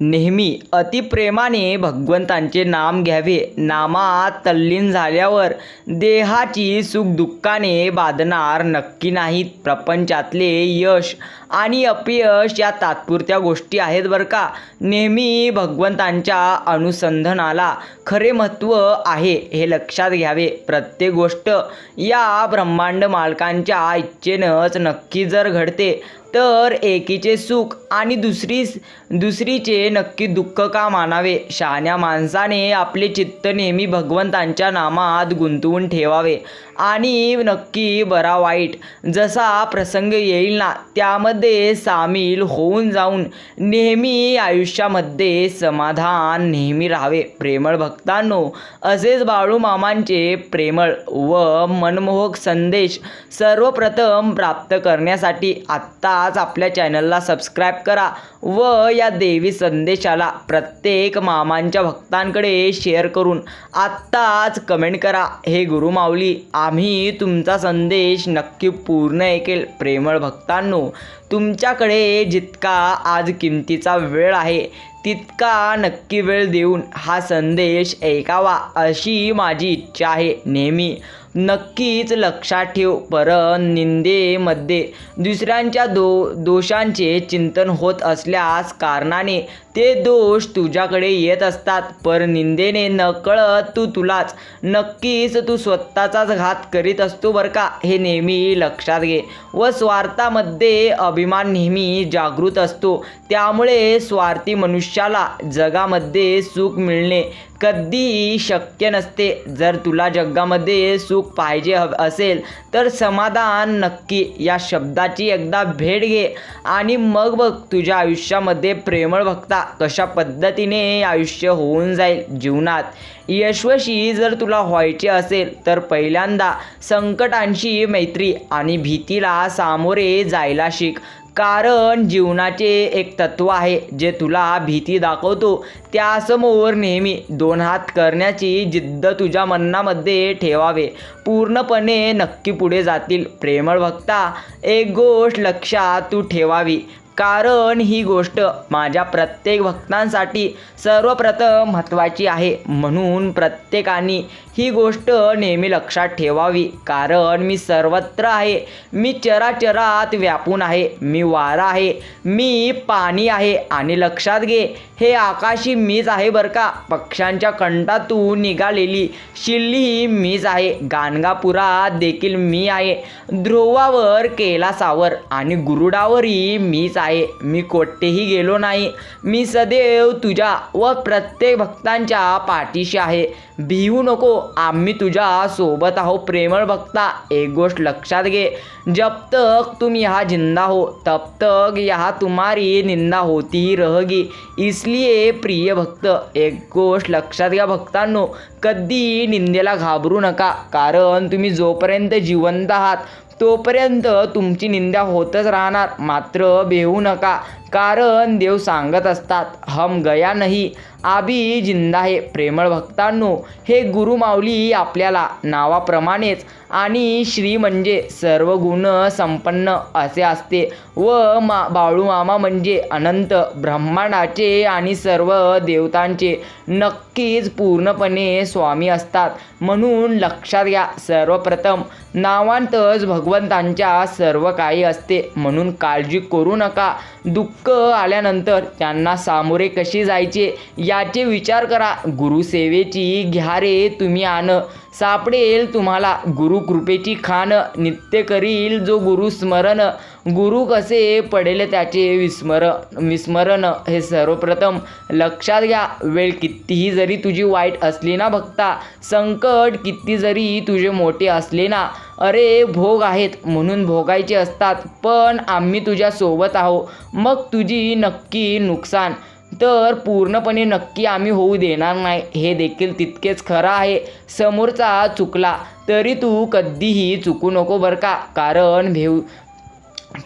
नेहमी अतिप्रेमाने भगवंतांचे नाम घ्यावे. नामात तल्लीन झाल्यावर देहाची सुखदुःखाने बाधणार नक्की नाहीत. प्रपंचातले यश आणि अपयश या तात्पुरत्या गोष्टी आहेत बरं का. नेहमी भगवंतांच्या अनुसंधानाला खरे महत्त्व आहे हे लक्षात घ्यावे. प्रत्येक गोष्ट या ब्रह्मांड मालकांच्या इच्छेनंच नक्की जर घडते तर एकीचे सुख आणि दुसरी दुसरीचे नक्की दुःख का मानावे? शहाण्या माणसाने आपले चित्त नेहमी भगवंतांच्या नामात गुंतवून ठेवावे आणि नक्की बरा वाईट जसा प्रसंग येईल ना त्यामध्ये सामील होऊन जाऊन नेहमी आयुष्यामध्ये समाधान नेहमी राहावे. प्रेमळ भक्तांनो असेच बाळूमामांचे प्रेमळ व मनमोहक संदेश सर्वप्रथम प्राप्त करण्यासाठी आत्ता आज आपल्या चॅनलला सबस्क्राईब करा व या देवी संदेशाला प्रत्येक मामांच्या भक्तांकडे शेअर करून आत्ताच कमेंट करा. हे गुरु माऊली आम्ही तुमचा संदेश नक्की पूर्ण ऐकेल. प्रेमळ भक्तांनो तुमच्याकडे जितका आज किमतीचा वेळ आहे तितका नक्की वेळ देऊन हा संदेश ऐकावा अशी माझी इच्छा आहे नेहमी. नक्कीच लक्षात ठेव. पर निंदेमध्ये दुसऱ्यांच्या दो दोषांचे चिंतन होत असल्यास कारणाने ते दोष तुझ्याकडे येत असतात. पर निंदेने नकळत तू तुलाच नक्कीच तू स्वतःचाच घात करीत असतो बरं का? हे नेहमी लक्षात घे. व स्वार्थामध्ये अभिमान नेहमी जागृत असतो. त्यामुळे स्वार्थी मनुष्याला जगामध्ये सुख मिळणे कधीही शक्य नसते. जर तुला जगामध्ये सुख पाहिजे हव असेल तर समाधान नक्की. या शब्दाची एकदा भेट घे आणि मग बघ तुझ्या आयुष्यामध्ये प्रेमळ भक्ता कशा पद्धतीने आयुष्य होऊन जाईल जीवनात. यशस्वी जर तुला व्हायचे असेल तर पहिल्यांदा संकटांशी मैत्री आणि भीतीला सामोरे जायला शिक. कारण जीवनाचे एक तत्व आहे जे तुला भीती दाखवतो. त्यासमोर नेहमी दोन हात करण्याची जिद्द तुझ्या मनामध्ये ठेवावे. पूर्णपणे नक्की पुढे जातील प्रेमळ भक्ता एक गोष्ट लक्षात तू ठेवावी. कारण ही गोष्ट माझ्या प्रत्येक भक्तांसाठी सर्वप्रथम महत्त्वाची आहे. म्हणून प्रत्येकाने ही गोष्ट नेहमी लक्षात ठेवावी. कारण मी सर्वत्र आहे. मी चराचरात व्यापून आहे. मी वारा आहे. मी पाणी आहे. आणि लक्षात घे हे आकाशी मीच आहे बरं का. पक्ष्यांच्या कंठातून निघालेली शिल्ली मीच आहे. गाणगापुरात देखील मी आहे. ध्रुवावर कैलासावर आणि गुरुडावरही मीच आहे. मी कोठेही गेलो नाही. मी सदैव तुझ्या व प्रत्येक भक्तांच्या पाठीशी आहे. भिवू नको. आम्ही तुझ्या सोबत आहो प्रेमळ भक्ता एक गोष्ट लक्षात घे. जब तक तुम यहाँ जिंदा हो. तब तक यहाँ तुम्हारी निंदा होती ही रहेगी. इसलिए प्रिय भक्त एक गोष्ट लक्षात घ्या भक्तांनो. कधी निंदेला घाबरू नका. कारण तुम्ही जोपर्यंत जिवंत आहात तोपर्यंत तुमची निंदा होतच राहणार. मात्र बेहू नका. कारण देव सांगत असतात हम गया नाही आबी जिंदा आहे प्रेमळ भक्तांनो. हे गुरुमाऊली आपल्याला नावाप्रमाणेच आणि श्री म्हणजे सर्व गुण संपन्न असे असते व मा बाळूमामा म्हणजे अनंत ब्रह्मांडाचे आणि सर्व देवतांचे नक्कीच पूर्णपणे स्वामी असतात. म्हणून लक्षात घ्या सर्वप्रथम नावांतच भगवंतांच्या सर्व काही असते. म्हणून काळजी करू नका दुःख आल्यानंतर त्यांना सामोरे कशी जायचे याचे विचार करा. गुरुसेवेची घ्या रे तुम्ही आण. सापडेल तुम्हाला गुरुकृपेची खाण. नित्य करील जो गुरु स्मरण. गुरु कसे पडेल त्याचे विस्मर विस्मरण हे सर्वप्रथम लक्षात घ्या. वेळ कितीही जरी तुझी वाईट असली ना भक्ता संकट किती जरी तुझे मोठे असले ना अरे भोग आहेत म्हणून भोगायचे असतात पण आम्ही तुझ्या सोबत आहो मग तुझी नक्की नुकसान. तर पूर्णपणे नक्की आम्ही होऊ देणार नाही. हे देखील तितकेच खरं आहे. समोरचा चुकला तरी तू कधीही चुकू नको बरं का. कारण भेव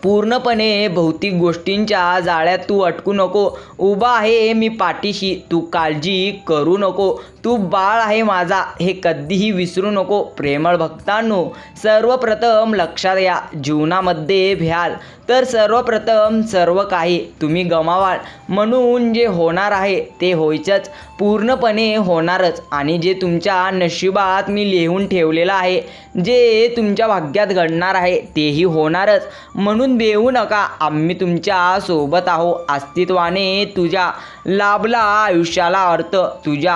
पूर्णपणे भौतिक गोष्टींच्या जाळ्यात तू अटकू नको. उभा आहे मी पाठीशी. तू काळजी करू नको. तू बाळ आहे माझा हे कधीही विसरू नको. प्रेमळ भक्तांनो सर्वप्रथम लक्षात या जीवनामध्ये भ्याल. तर सर्वप्रथम सर्व काही तुम्ही गमावाल. म्हणून जे होणार आहे ते होईचंच. पूर्णपणे होणारच. आणि जे तुमच्या नशिबात मी लिहून ठेवलेलं आहे जे तुमच्या भाग्यात घडणार आहे तेही होणारच. म्हणून देऊ नका आम्ही तुमच्यासोबत आहो. अस्तित्वाने तुझ्या लाभला आयुष्याला अर्थ तुझ्या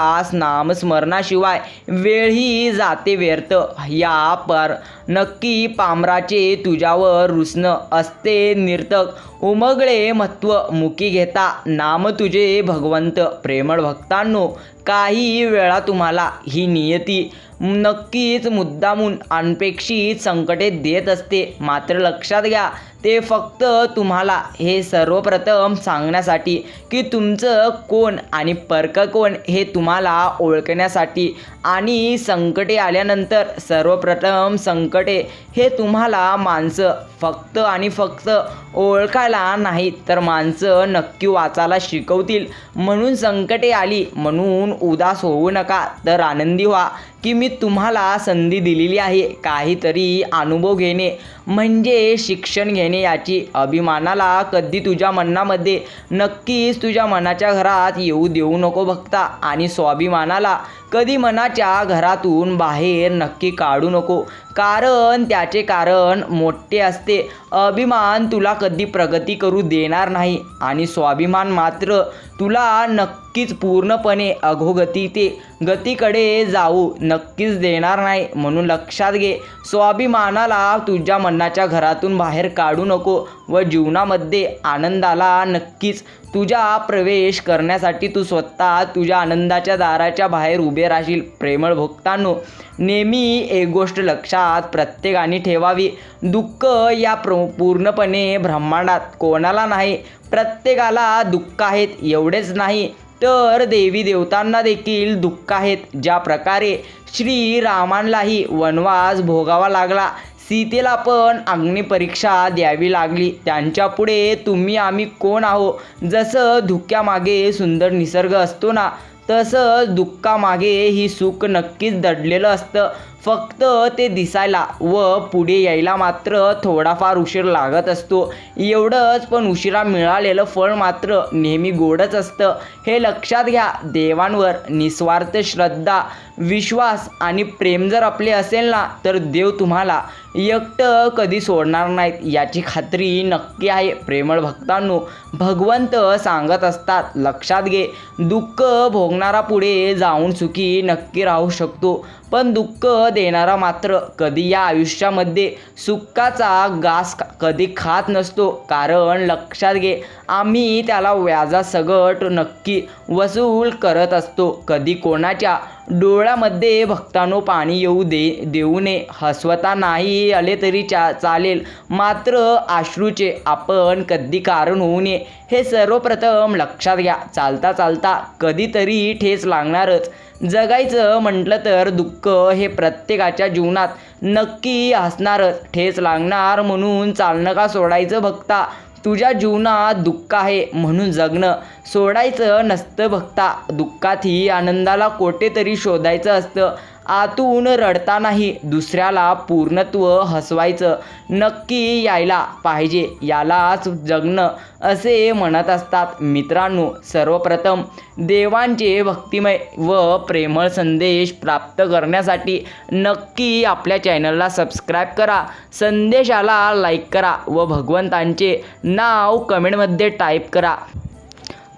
नामस्मरणाशिवाय वेळही जाते व्यर्थ. या पर नक्की पामराचे तुझ्यावर रुसणं असते निर्थक उमगळे महत्त्व मुकी घेता. नाम तुझे भगवंत. प्रेमळ भक्तांनो काही वेळा तुम्हाला ही नियती नक्कीच मुद्दामून अनपेक्षित संकटे देत असते. मात्र लक्षात घ्या ते फक्त तुम्हाला हे सर्वप्रथम सांगण्यासाठी की तुमचं कोण आणि परक कोण हे तुम्हाला ओळखण्यासाठी आणि संकटे आल्यानंतर सर्वप्रथम संकटे हे तुम्हाला माणसं फक्त आणि फक्त ओळखायला नाही तर माणसं नक्की वाचायला शिकवतील. म्हणून संकटे आली म्हणून उदास होऊ नका तर आनंदी व्हा. की मी तुम्हाला संधी दिलेली आहे काहीतरी अनुभव घेणे म्हणजे शिक्षण घेणे याची. अभिमानाला कधी तुझ्या मनामध्ये नक्कीच तुझ्या मनाच्या घरात येऊ देऊ नको बघता आणि स्वाभिमानाला कधी मनाच्या घरातून बाहेर नक्की काढू नको. कारण त्याचे कारण मोठे असते. अभिमान तुला कधी प्रगती करू देणार नाही. आणि स्वाभिमान मात्र तुला नक्कीच पूर्णपणे अघोगती ते गतीकडे जाऊ नक्कीच देणार नाही म्हणून लक्षात घे. स्वाभिमानाला तुझ्या मनाच्या घरातून बाहेर काढू नको व जीवनामध्ये आनंदाला नक्कीच तुझ्या प्रवेश करण्यासाठी तू स्वतः तुझ्या आनंदाच्या दाराच्या बाहेर उभे राहशील. प्रेमळ भक्तांनो नेहमी एक गोष्ट लक्षात प्रत्येकाने ठेवावी. दुःख या प्र पूर्णपणे ब्रह्मांडात कोणाला नाही प्रत्येकाला दुःख आहेत एवढेच नाही. तर देवी देवतांना देखील दुःख आहेत. ज्या प्रकारे श्रीरामांनाही वनवास भोगावा लागला सीतेला पण अग्निपरीक्षा द्यावी लागली. त्यांच्यापुढे तुम्ही आम्ही कोण आहो? जसं धुक्यामागे सुंदर निसर्ग असतो ना तसंच दुःखामागे ही सुख नक्कीच दडलेलं असतं. फक्त ते दिसायला व पुढे यायला मात्र थोडाफार उशीर लागत असतो. एवढंच पण उशिरा मिळालेलं फळ मात्र नेहमी गोडच असतं. हे लक्षात घ्या देवांवर निस्वार्थ श्रद्धा विश्वास आणि प्रेम जर आपले असेल ना तर देव तुम्हाला एकटं कधी सोडणार नाहीत. याची खात्री नक्की आहे प्रेमळ भक्तांनो. भगवंत सांगत असतात लक्षात घे दुःख भोगणारा पुढे जाऊन सुखी नक्की राहू शकतो. पण दुःख देणारा मात्र कधी या आयुष्यामध्ये सुक्काचा घास कधी खात नसतो. कारण लक्षात घे आम्ही त्याला व्याजासकट नक्की वसूल करत असतो. कधी कोणाच्या डोळ्यामध्ये भक्तानो पाणी येऊ दे देऊ नये. हसवता नाही आले तरी चा चालेल. मात्र आश्रूचे आपण कधी कारण होऊ नये. हे सर्वप्रथम लक्षात घ्या. चालता चालता कधीतरी ठेच लागणारच. जगायचं म्हटलं तर दुःख हे प्रत्येकाच्या जीवनात नक्की असणारच. ठेच लागणार म्हणून चालणं का सोडायचं भक्ता? तुझ्या जीवनात दुःख आहे म्हणून जगणं. सोडायचं नसतं बघता दुःखातही आनंदाला कोठेतरी शोधायचं असतं. आतून रडतानाही दुसऱ्याला पूर्णत्व हसवायचं नक्की यायला पाहिजे यालाच जगणं असे म्हणत असतात मित्रांनो. सर्वप्रथम देवांचे भक्तिमय व प्रेमळ संदेश प्राप्त करण्यासाठी नक्की आपल्या चॅनलला सबस्क्राईब करा संदेशाला लाईक करा व भगवंतांचे नाव कमेंटमध्ये टाईप करा.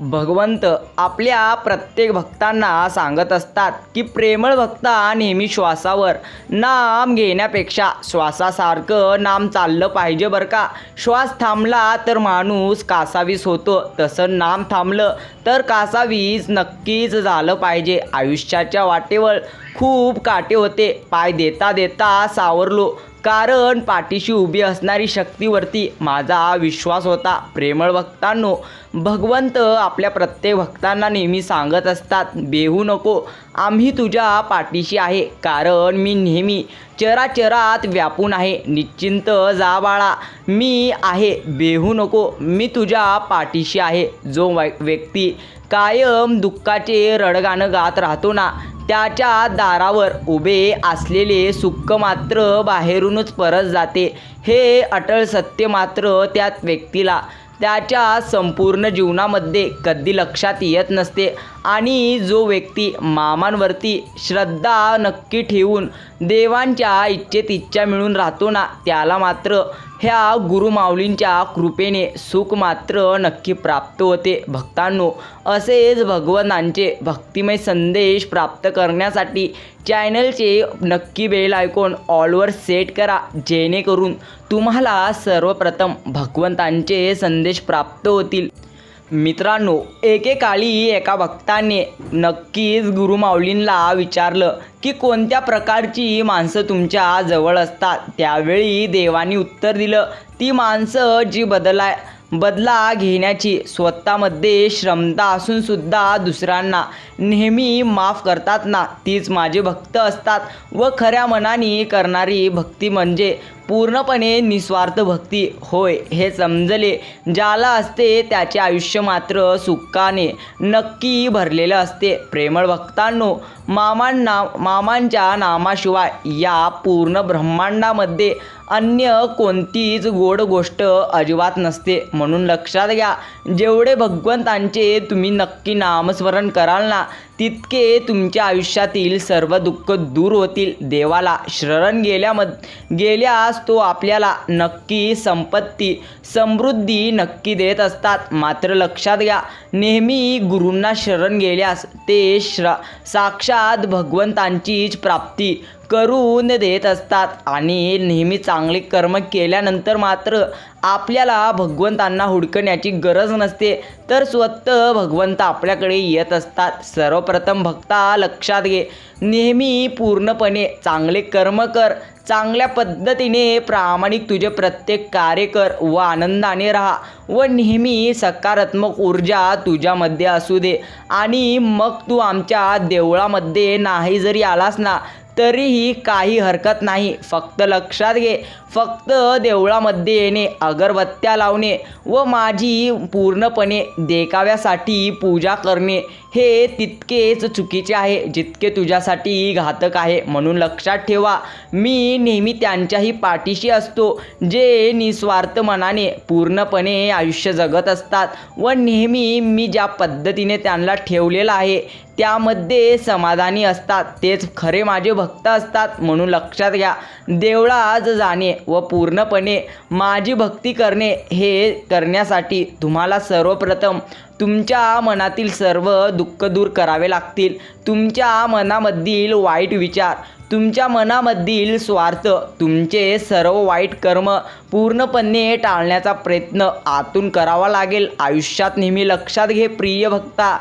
भगवंत आपल्या प्रत्येक भक्तांना सांगत असतात की प्रेमळ भक्ता नेहमी श्वासावर. नाम घेण्यापेक्षा श्वासासारखं नाम चाललं पाहिजे बरं का. श्वास थांबला तर माणूस कासावीस होतो. तसं नाम थांबलं तर कासावीस नक्कीच झालं पाहिजे. आयुष्याच्या वाटेवर खूप काटे होते. पाय देता देता सावरलो. कारण पाठीशी उभी असणारी शक्तीवरती माझा विश्वास होता. प्रेमळ भक्तांनो भगवंत आपल्या प्रत्येक भक्तांना नेहमी सांगत असतात बेहू नको आम्ही तुझ्या पाठीशी आहे. कारण मी नेहमी चराचरात व्यापून आहे. निश्चिंत जा बाळा मी आहे. बेहू नको मी तुझ्या पाठीशी आहे. जो वै- व्यक्ती कायम दुःखाचे रडगाणं गात राहतो ना त्याच्या दारावर उभे असलेले सुख मात्र बाहेरूनच परत जाते. हे अटळ सत्य मात्र त्या व्यक्तीला त्याच्या संपूर्ण जीवनामध्ये कधी लक्षात येत नसते. आणि जो व्यक्ती मामांवरती श्रद्धा नक्की ठेवून देवांच्या इच्छेत इच्छा मिळून राहतो ना त्याला मात्र ह्या गुरुमाऊलींच्या कृपेने सुख मात्र नक्की प्राप्त होते. भक्तांनो असेच भगवंतांचे भक्तिमय संदेश प्राप्त करण्यासाठी चॅनलचे नक्की बेल आयकॉन ऑलवर सेट करा जेणेकरून तुम्हाला सर्वप्रथम भगवंतांचे संदेश प्राप्त होतील. मित्रांनो एकेकाळी एका भक्ताने नक्कीच गुरुमाऊलींना विचारलं की कोणत्या प्रकारची माणसं तुमच्या जवळ असतात? त्यावेळी देवानी उत्तर दिलं ती माणसं जी बदलाय बदला घेण्याची स्वतःमध्ये क्षमता असूनसुद्धा दुसऱ्यांना नेहमी माफ करतात ना तीच माझे भक्त असतात. व खऱ्या मनाने करणारी भक्ती म्हणजे पूर्णपणे निस्वार्थ भक्ती. होय हे समजले. ज्याला असते त्याचे आयुष्य मात्र सुखाने नक्की भरलेलं असते. प्रेमळ भक्तांनो मामांना मामांच्या नामाशिवाय या पूर्ण ब्रह्मांडामध्ये अन्य कोणतीच गोड गोष्ट अजिबात नसते. म्हणून लक्षात घ्या जेवढे भगवंतांचे तुम्ही नक्की नामस्मरण कराल ना तितके तुमच्या आयुष्यातील सर्व दुःख दूर होतील. देवाला शरण गेल्यामध गेल्यास तो आपल्याला नक्की संपत्ती समृद्धी नक्की देत असतात. मात्र लक्षात घ्या नेहमी गुरूंना शरण गेल्यास ते श्र साक्षात भगवंतांचीच प्राप्ती करून देत असतात. आणि नेहमी चांगले कर्म केल्यानंतर मात्र आपल्याला भगवंतांना हुडकण्याची गरज नसते. तर स्वतः भगवंत आपल्याकडे येत असतात. सर्वप्रथम भक्ता लक्षात घे. नेहमी पूर्णपणे चांगले कर्म कर. चांगल्या पद्धतीने प्रामाणिक तुझे प्रत्येक कार्य कर व आनंदाने राहा व नेहमी सकारात्मक ऊर्जा तुझ्यामध्ये असू दे. आणि मग तू आमच्या देवळामध्ये नाही जरी आलास ना तरीही काही हरकत नाही. फक्त लक्षात घे. फक्त देवळामध्ये येणे अगरबत्त्या लावणे व माझी पूर्णपणे देखाव्यासाठी पूजा करणे हे तितकेच चुकीचे आहे जितके तुझ्यासाठी घातक आहे. म्हणून लक्षात ठेवा मी नेहमी त्यांच्याही पाठीशी असतो जे निस्वार्थ मनाने पूर्णपणे आयुष्य जगत असतात व नेहमी मी ज्या पद्धतीने त्यांना ठेवलेलं आहे त्यामध्ये समाधानी असतात. तेच खरे माझे भक्त असतात म्हणून लक्षात घ्या. देवळात जाणे व पूर्णपणे माझी भक्ती करणे हे करण्यासाठी तुम्हाला सर्वप्रथम तुमच्या मनातील सर्व दुःख दूर करावे लागतील. तुमच्या मनामधील वाईट विचार तुमच्या मनामधील स्वार्थ तुमचे सर्व वाईट कर्म पूर्णपणे टाळण्याचा प्रयत्न आतून करावा लागेल. आयुष्यात नेहमी लक्षात घे प्रिय भक्ता.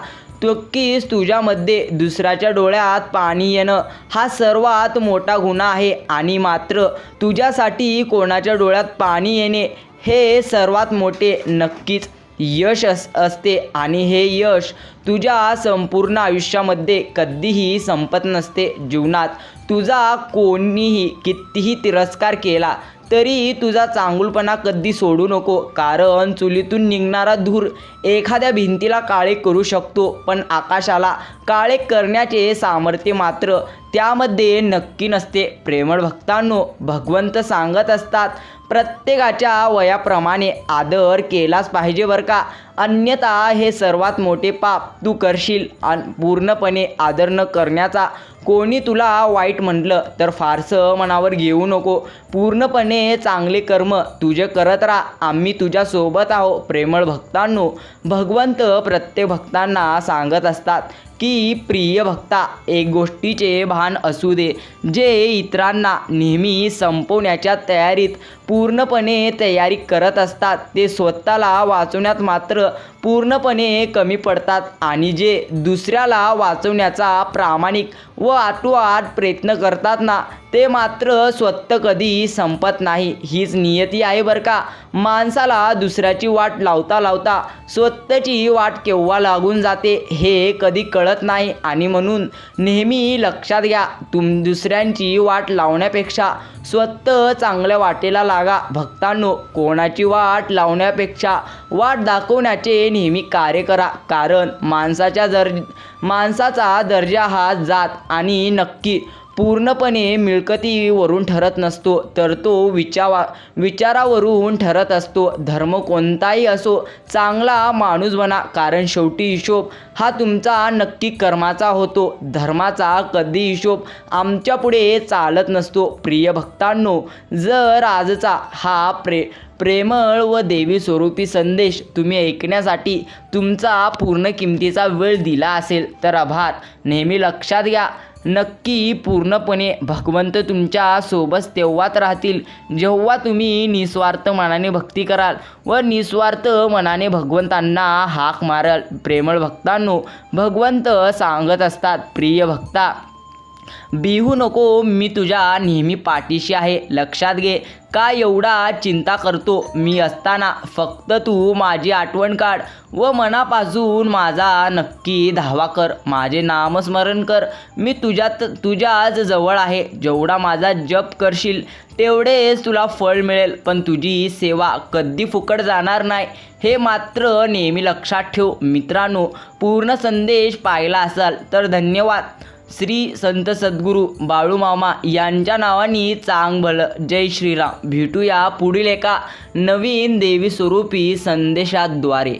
नक्कीच तुझ्यामध्ये दुसऱ्याच्या डोळ्यात पाणी येणं? हा सर्वात मोठा गुन्हा आहे आणि मात्र तुझ्यासाठी कोणाच्या डोळ्यात पाणी येणे हे सर्वात मोठे नक्कीच यश अस असते आणि हे यश तुझ्या संपूर्ण आयुष्यामध्ये कधीही संपत नसते जीवनात. तुझा कोणीही कितीही तिरस्कार केला तरी तुझा चांगुलपणा कधी सोडू नको कारण चुलीतून निघणारा धूर एखाद्या भिंतीला काळे करू शकतो पण आकाशाला काळे करण्याचे सामर्थ्य मात्र त्यामध्ये नक्की नसते. प्रेमळ भक्तांनो भगवंत सांगत असतात प्रत्येकाच्या वयाप्रमाणे आदर केलाच पाहिजे बरं का? अन्यथा हे सर्वात मोठे पाप. तू करशील आणि पूर्णपणे आदर न करण्याचा. कोणी तुला वाईट म्हटलं तर फारसं मनावर घेऊ नको. पूर्णपणे चांगले कर्म तुझे करत राहा. आम्ही तुझ्यासोबत आहो. प्रेमळ भक्तांनो भगवंत प्रत्येक भक्तांना सांगत असतात की प्रिय भक्ता एक गोष्टीचे भान असू दे. जे इतरांना नेहमी संपवण्याच्या तयारीत पूर्णपणे तयारी करत असतात ते स्वतःला वाचवण्यात मात्र पूर्णपणे कमी पडतात आणि जे दुसऱ्याला वाचवण्याचा प्रामाणिक व आटोआट प्रयत्न करतात ना ते मात्र स्वतः कधी संपत नाही. हीच नियती आहे बरं का. माणसाला दुसऱ्याची वाट लावता लावता स्वतःची वाट केव्हा लागून जाते हे कधी कळत नाही आणि म्हणून नेहमी लक्षात घ्या. तुम दुसऱ्यांची वाट लावण्यापेक्षा स्वतः चांगल्या वाटेला लागा. भक्तांनो कोणाची वाट लावण्यापेक्षा वाट दाखवण्याचे नेहमी कार्य करा. कारण माणसाच्या दर्ज माणसाचा दर्जा हा जात आणि नक्की पूर्णपणे मिळकतीवरून ठरत नसतो तर तो विचावा विचारावरून ठरत असतो. धर्म कोणताही असो चांगला माणूस बना कारण शेवटी हिशोब हा तुमचा नक्की कर्माचा होतो. धर्माचा कधी हिशोब आमच्या पुढे चालत नसतो. प्रिय भक्तांनो जर आजचा हा प्रे प्रेमळ व देवी स्वरूपी संदेश तुम्ही ऐकण्यासाठी तुमचा पूर्ण किमतीचा वेळ दिला असेल तर आभार. नेहमी लक्षात घ्या नक्की पूर्णपणे भगवंत तुमच्यासोबत तेव्हाच राहतील. जेव्हा तुम्ही निस्वार्थ मनाने भक्ती कराल व निस्वार्थ मनाने भगवंतांना हाक माराल. प्रेमळ भक्तांनो भगवंत सांगत असतात प्रिय भक्ता बिहू नको मी तुझ्या नेहमी पाठीशी आहे. लक्षात घे का एवढा चिंता करतो? मी असताना फक्त तू माझी आठवण काढ व मनापासून माझा नक्की धावा कर. माझे नामस्मरण कर. मी तुझ्यात तुझ्याच जवळ आहे. जेवढा माझा जप करशील तेवढेच तुला फळ मिळेल. पण तुझी सेवा कधी फुकट जाणार नाही हे मात्र नेहमी लक्षात ठेव. मित्रांनो पूर्ण संदेश पाहिला असाल तर धन्यवाद. श्री संत सद्गुरू बाळूमामा यांच्या नावाने चांग भल जय श्रीराम. भेटूया पुढील एका नवीन देवी स्वरूपी संदेशाद्वारे.